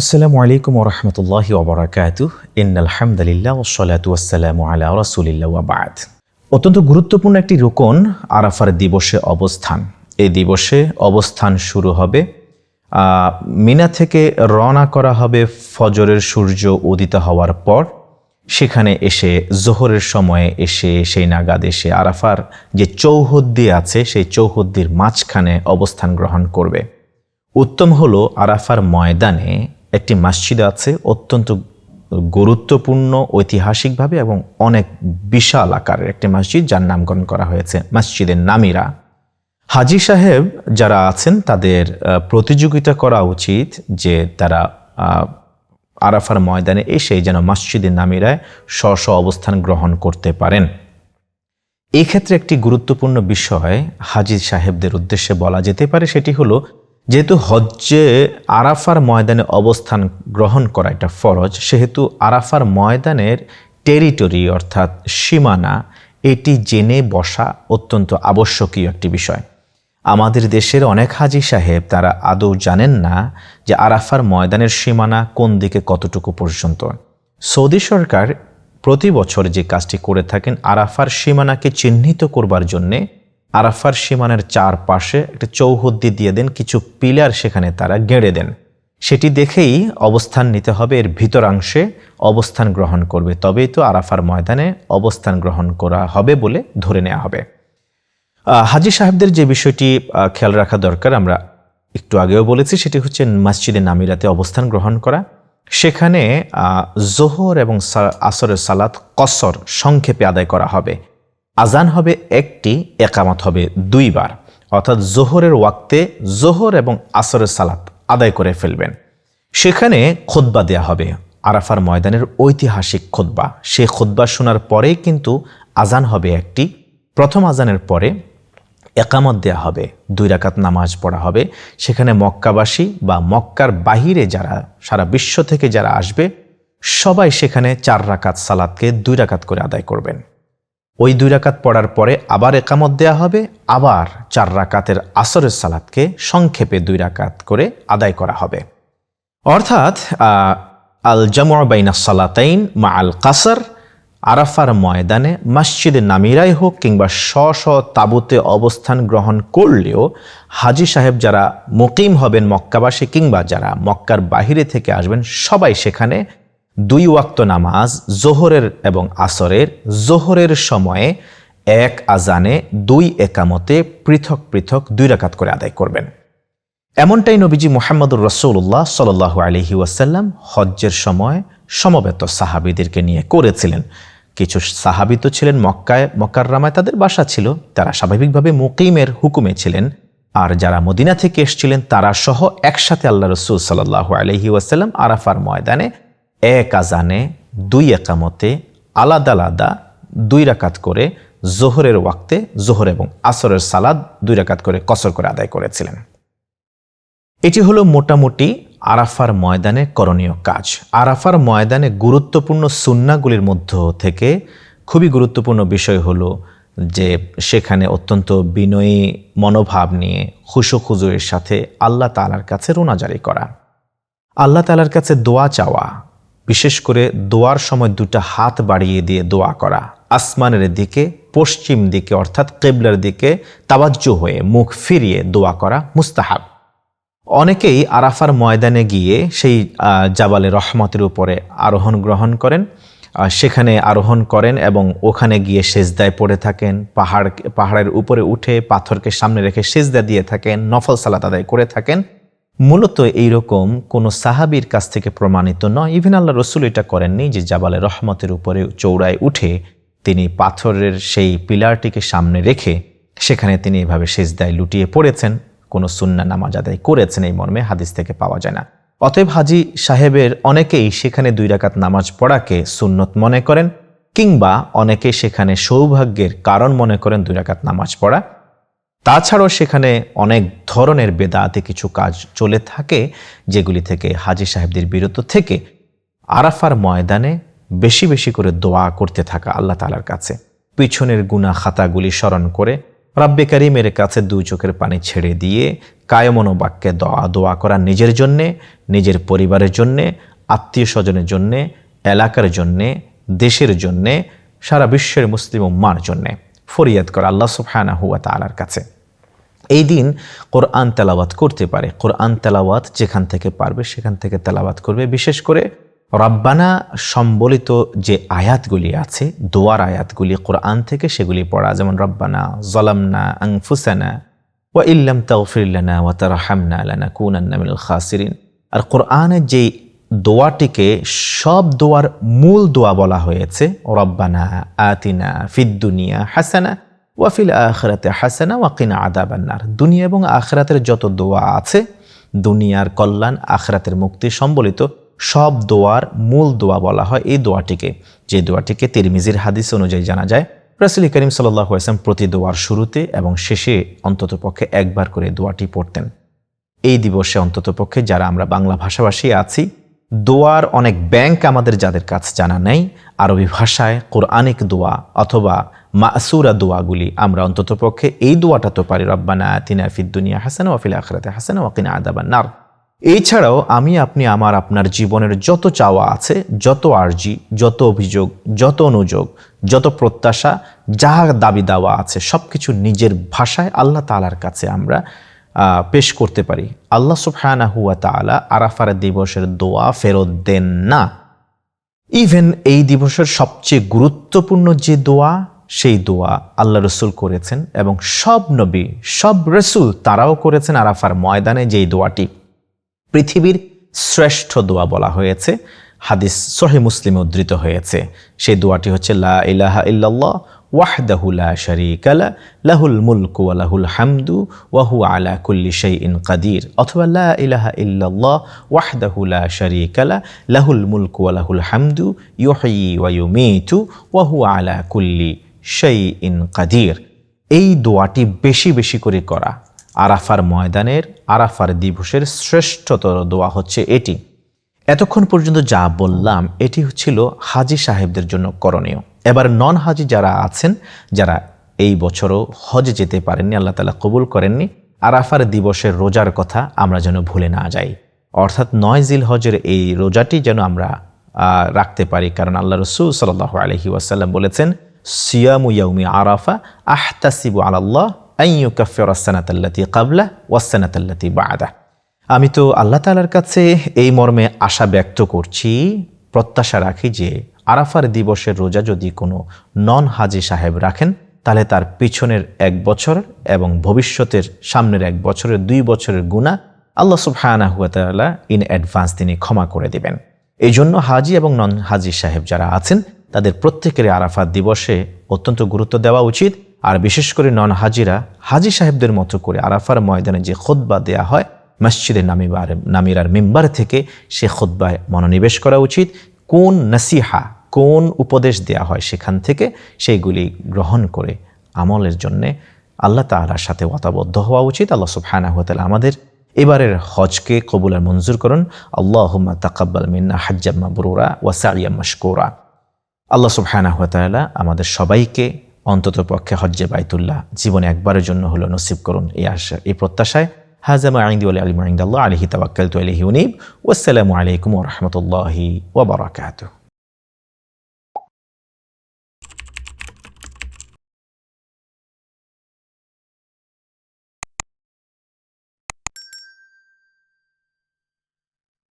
আসসালামু আলাইকুম ওরহমতুল্লাহ ওবরাকাত ইন আলহামদুলিল্লাহ ওসলাতু আসসালামু আলা রসুলিল্লাহ ওয়াবাদ অত্যন্ত গুরুত্বপূর্ণ একটি রোকন আরাফার দিবসে অবস্থান। এই দিবসে অবস্থান শুরু হবে মিনা থেকে রওনা করা হবে ফজরের সূর্য উদিত হওয়ার পর। সেখানে এসে জোহরের সময়ে এসে সেই নাগাদ এসে আরাফার যে চৌহদ্দি আছে, সেই চৌহদ্দির মাঝখানে অবস্থান গ্রহণ করবে। উত্তম হলো আরাফার ময়দানে একটি মসজিদ আছে, অত্যন্ত গুরুত্বপূর্ণ, ঐতিহাসিকভাবে এবং অনেক বিশাল আকারের একটি মসজিদ, যার নামকরণ করা হয়েছে মসজিদের নামিরা। হাজি সাহেব যারা আছেন, তাদের প্রতিযোগিতা করা উচিত যে তারা আরাফার ময়দানে এসে যেন মসজিদের নামিরায় স্ব স্ব অবস্থান গ্রহণ করতে পারেন। এক্ষেত্রে একটি গুরুত্বপূর্ণ বিষয় হাজি সাহেবদের উদ্দেশ্যে বলা যেতে পারে, সেটি হলো যেহেতু হজ্জে আরাফার ময়দানে অবস্থান গ্রহণ করা এটা ফরজ, সেহেতু আরাফার ময়দানের টেরিটরি অর্থাৎ সীমানা, এটি জেনে বসা অত্যন্ত আবশ্যকীয় একটি বিষয়। আমাদের দেশের অনেক হাজি সাহেব, তারা আদৌ জানেন না যে আরাফার ময়দানের সীমানা কোন দিকে কতটুকু পর্যন্ত। সৌদি সরকার প্রতি বছর যে কাজটি করে থাকেন, আরাফার সীমানাকে চিহ্নিত করবার জন্যে আরাফার সীমানের চারপাশে একটা চৌহদ্দি দিয়ে দেন, কিছু পিলার সেখানে তারা গেড়ে দেন। সেটি দেখেই অবস্থান নিতে হবে, এর ভিতরাংশে অবস্থান গ্রহণ করবে। তবেই তো আরাফার ময়দানে অবস্থান গ্রহণ করা হবে বলে ধরে নেওয়া হবে। হাজি সাহেবদের যে বিষয়টি খেয়াল রাখা দরকার, আমরা একটু আগেও বলেছি, সেটি হচ্ছে মসজিদে নামিরাতে অবস্থান গ্রহণ করা। সেখানে জোহর এবং আসরের সালাত কসর সংক্ষেপে আদায় করা হবে। আজান হবে একটি, একামত হবে দুইবার। অর্থাৎ জোহরের ওয়াক্তে জোহর এবং আসরের সালাত আদায় করে ফেলবেন। সেখানে খোদ্বা দেয়া হবে। আরাফার ময়দানের ঐতিহাসিক খোদ্বা সে খোদ্বা শোনার পরেই কিন্তু আজান হবে একটি। প্রথম আজানের পরে একামত দেয়া হবে। দুই রাকাত নামাজ পড়া হবে। সেখানে মক্কাবাসী বা মক্কার বাহিরে যারা, সারা বিশ্ব থেকে যারা আসবে, সবাই সেখানে চার রাকাত সালাদকে দুই রাকাত করে আদায় করবেন। ওই দুই রাকাত পড়ার পরে আবার একামত দেয়া হবে, আবার চার রাকাতের আসরের সালাদকে সংক্ষেপে দুই রাকাত করে আদায় করা হবে। অর্থাৎ আল জামু বাইনা সালাতাইন মা আল কাসার, আরাফার ময়দানে মসজিদে নামিরাই হোক কিংবা স্ব স্ব তাবুতে অবস্থান গ্রহণ করলেও হাজি সাহেব যারা মুকিম হবেন মক্কাবাসী কিংবা যারা মক্কার বাহিরে থেকে আসবেন সবাই সেখানে দুই ওয়াক্ত নামাজ, জোহরের এবং আসরের। জোহরের সময়ে এক আজানে দুই একামতে পৃথক পৃথক দুই রাকাত করে আদায় করবেন। এমনটাই নবীজি মোহাম্মদুর রসৌল্লাহ সাল্লাহ আলহি ওয়াসাল্লাম হজ্জের সময় সমবেত সাহাবিদেরকে নিয়ে করেছিলেন। কিছু সাহাবি তো ছিলেন মক্কায় মক্কাররামায় তাদের বাসা ছিল। তারা স্বাভাবিকভাবে মুকিমের হুকুমে ছিলেন। আর যারা মদিনা থেকে এসেছিলেন, তারা সহ একসাথে আল্লাহ রসুল সাল্লাহ আলহি ওয়াসাল্লাম আরাফার ময়দানে এক আজানে দুই একামতে আলাদা আলাদা দুই রাকাত করে জোহরের ওয়াক্তে জোহর এবং আসরের সালাদ দুই রাকাত করে কসর করে আদায় করেছিলেন। এটি হলো মোটামুটি আরাফার ময়দানে করণীয় কাজ। আরাফার ময়দানে গুরুত্বপূর্ণ সুন্নাগুলির মধ্য থেকে খুবই গুরুত্বপূর্ণ বিষয় হলো যে সেখানে অত্যন্ত বিনয়ী মনোভাব নিয়ে খুশো খুজুরের সাথে আল্লাহ তালার কাছে রোনাজারি করা। আল্লাহ তালার কাছে দোয়া চাওয়া বিশেষ করে দোয়ার সময় দুটা হাত বাড়িয়ে দিয়ে দোয়া করা। আসমানের দিকে, পশ্চিম দিকে, অর্থাৎ কেবলার দিকে তাবাজ্য হয়ে মুখ ফিরিয়ে দোয়া করা মুস্তাহাব। অনেকেই আরাফার ময়দানে গিয়ে সেই জাবালে রহমতের উপরে আরোহণ গ্রহণ করেন সেখানে আরোহণ করেন এবং ওখানে গিয়ে সেজদায় পড়ে থাকেন, পাহাড়, পাহাড়ের উপরে উঠে পাথরকে সামনে রেখে সেজদা দিয়ে থাকেন, নফল সালাত আদায় করে থাকেন। মূলত এইরকম কোনো সাহাবির কাছ থেকে প্রমাণিত নয়। ইভেন আল্লাহ রসুল এটা করেননি যে জাবালে রহমতের উপরে চৌড়ায় উঠে তিনি পাথরের সেই পিলারটিকে সামনে রেখে সেখানে তিনি এভাবে সেজদায় লুটিয়ে পড়েছেন। কোনো সুন্না নামাজ আদায় করেছেন এই মর্মে হাদিস থেকে পাওয়া যায় না। অতএব হাজি সাহেবের অনেকেই সেখানে দুই রাকাত নামাজ পড়াকে সুন্নত মনে করেন কিংবা অনেকে সেখানে সৌভাগ্যের কারণ মনে করেন দুই রাকাত নামাজ পড়া। তাছাড়াও সেখানে অনেক ধরনের বেদাতে কিছু কাজ চলে থাকে, যেগুলি থেকে হাজি সাহেবদের বিরত থেকে আরাফার ময়দানে বেশি বেশি করে দোয়া করতে থাকা আল্লাহ তালার কাছে। পিছনের গুণা খাতাগুলি স্মরণ করে রাব্বে কারিমের কাছে দুই চোখের পানি ছেড়ে দিয়ে কায়মনোবাক্যে দোয়া দোয়া করা নিজের জন্যে, নিজের পরিবারের জন্যে, আত্মীয় স্বজনের জন্যে, এলাকার জন্যে, দেশের জন্যে, সারা বিশ্বের মুসলিম উম্মার জন্যে। ফরিয়াদ করা আল্লাহ সুবহানা হুয়া তালার কাছে। এই দিন কোরআন তেলাওয়াত করতে পারে। কোরআন তেলাওয়াত যেখান থেকে পারবে সেখান থেকে তেলাওয়াত করবে। বিশেষ করে রব্বানা সম্বলিত যে আয়াতগুলি আছে, দোয়ার আয়াতগুলি কোরআন থেকে সেগুলি পড়া। যেমন, রব্বানা জলামনা আংফুসানা ওয়া ইল্লাম তাওফিল্লানা ওয়া তারহামনা লানা কুনান্না মিনাল খাসিরিন। আর কোরআনের যেই দোয়াটিকে সব দোয়ার মূল দোয়া বলা হয়েছে। রব্বানা আতিনা ফিদ্দুনিয়া হাসানা ওয়াফিল আখরাতে হাসানা ওয়াকিনা আদাবান্নার দুনিয়া এবং আখরাতের যত দোয়া আছে, দুনিয়ার কল্যাণ, আখরাতের মুক্তি সম্বলিত সব দোয়ার মূল দোয়া বলা হয় এই দোয়াটিকে। যে দোয়াটিকে তিরমিজির হাদিস অনুযায়ী জানা যায়, রাসুল করিম সাল্লাহ আসলাম প্রতি দোয়ার শুরুতে এবং শেষে অন্ততপক্ষে একবার করে দোয়াটি পড়তেন। এই দিবসে অন্ততপক্ষে যারা আমরা বাংলা ভাষাভাষী আছি দোয়ার অনেক ব্যাংক আমাদের যাদের কাছে জানা নেই, আরবি ভাষায় কোরআনিক দোয়া অথবা মাসুরা দোয়াগুলি আমরা অন্ততপক্ষে এই দোয়াটা তো পারি, রব্বানা তিনা ফিদ্দুনিয়া হাসান ওয়াফিল আখরাতে হাসান ওয়াকিনা আদাবান নার। এছাড়াও আমি আপনি আমার আপনার জীবনের যত চাওয়া আছে, যত আর্জি, যত অভিযোগ, যত অনুযোগ, যত প্রত্যাশা যা দাবি দাওয়া আছে সব কিছু নিজের ভাষায় আল্লাহ তালার কাছে আমরা পেশ করতে পারি। আল্লাহ সুফহানা হুয়া তালা আরাফার দিবসের দোয়া ফেরত দেন না। ইভেন এই দিবসের সবচেয়ে গুরুত্বপূর্ণ যে দোয়া, সেই দোয়া আল্লাহ রসুল করেছেন এবং সব নবী, সব রসুল তারাও করেছেন আরাফার ময়দানে যেই দোয়াটি। পৃথিবীর শ্রেষ্ঠ দোয়া বলা হয়েছে, হাদিস সহি মুসলিমে উদ্ধৃত হয়েছে। সেই দোয়াটি হচ্ছে লা ইলাহা ইল্লাল্লাহ শারীকা লা লাহুল মুলকু ওয়া লাহুল হামদু ওয়া হুয়া আলা কুল্লি শাইইন কাদির। অথবা ইল্লাল্লাহ ওয়াহদাহু লা শারীকা লা লাহুল মুলকু ওয়া লাহুল হামদু ইউহয়ি ওয়া ইউমীতু ওয়া হুয়া আলা কুল্লি শাইইন কাদির। এই দোয়াটি বেশি বেশি করে করা। আরাফার ময়দানের, আরাফার দিবসের শ্রেষ্ঠতর দোয়া হচ্ছে এটি। এতক্ষণ পর্যন্ত যা বললাম, এটি হচ্ছিল হাজি সাহেবদের জন্য করণীয়। এবার নন হাজি যারা আছেন, যারা এই বছরও হজে যেতে পারেননি, আল্লাহ তালা কবুল করেননি, আরাফার দিবসের রোজার কথা আমরা যেন ভুলে না যাই। অর্থাৎ নয় জিল হজের এই রোজাটি যেন আমরা রাখতে পারি, কারণ আল্লাহ রসুল সাল্লাহ আলহি ওয়াসাল্লাম বলেছেন, সিয়ামু ইয়াউমি আরাফা আহতাসিবু আলাল্লাহ আইয়ুকাফিরাসানাতাল্লাতি কাবলা ওয়াসানাতাল্লাতি বাদা। আমি তো আল্লাহ তালার কাছে এই মর্মে আশা ব্যক্ত করছি, প্রত্যাশা রাখি যে আরাফার দিবসের রোজা যদি কোনো নন হাজি সাহেব রাখেন, তাহলে তার পিছনের এক বছর এবং ভবিষ্যতের সামনের এক বছরের দুই বছরের গুণা আল্লাহ সুবহানা হুয়াতাল্লাহ ইন অ্যাডভান্স তিনি ক্ষমা করে দেবেন। এই জন্য হাজি এবং নন হাজি সাহেব যারা আছেন, তাদের প্রত্যেকের আরাফাত দিবসে অত্যন্ত গুরুত্ব দেওয়া উচিত। আর বিশেষ করে নন হাজিরা হাজি সাহেবদের মতো করে আরাফার ময়দানে যে খোদ্া দেয়া হয় মসজিদে নামিবার, নামিরার মেম্বার থেকে সে খোদ্বায় মনোনিবেশ করা উচিত। কোন নাসিহা, কোন উপদেশ দেয়া হয় সেখান থেকে সেইগুলি গ্রহণ করে আমলের জন্যে আল্লাহ তালার সাথে ওয়াতাবদ্ধ হওয়া উচিত। আল্লাহ সুফহানা হতাল আমাদের এবারের হজকে কবুলার মঞ্জুর করুন। আল্লাহ তাকাব্বাল মিন্না হাজ্জাম্মা বরুরা ওয়াসাইয়া মশকোরা। আল্লাহ সুবহানা হতালা আমাদের সবাইকে অন্তত পক্ষে হজ্জে বাইতুল্লাহ জীবনে একবারের জন্য হলো নসিব করুন। এই আশা, এই প্রত্যাশায় هذا ما عندي والعلم عند الله عليه توكلت وإليه أنيب والسلام عليكم ورحمة الله وبركاته.